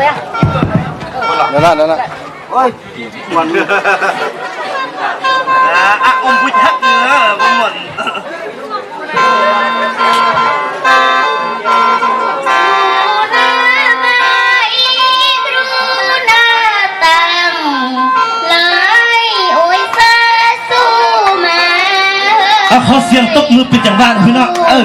นั่นนั่นน่ะโอ้ยวันอะอะอมพุทธักเนื้อบ่หมดเอาขอเสียงตบมือเป็นจังหวะพี่น้องเออ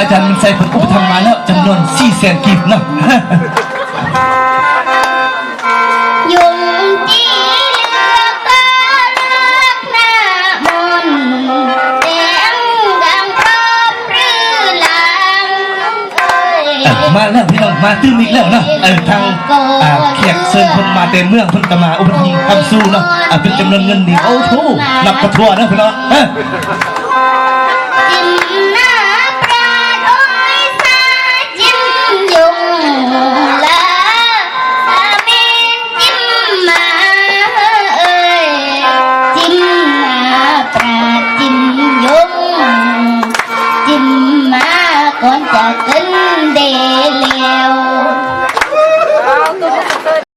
อะทางอาจารย์มันใส่ผลอุปธรรมมาแล้วจำนวน4แสนกีบเนาะยุงจีเลือกก็เลือกหน้ามนต์แดงดังพร้อมหรือหลังเอ้ยเออมาแล้วพี่น้องมาตื้มอีกแล้วเนาะเออทางอ่าแขกเชิญคนมาเต็มเมืองคนก็มาอุปถัมภ์คำสู้เนาะอะเป็นจำนวนเงินนี่โอ้โหนับกระทั่วนะพี่น้อง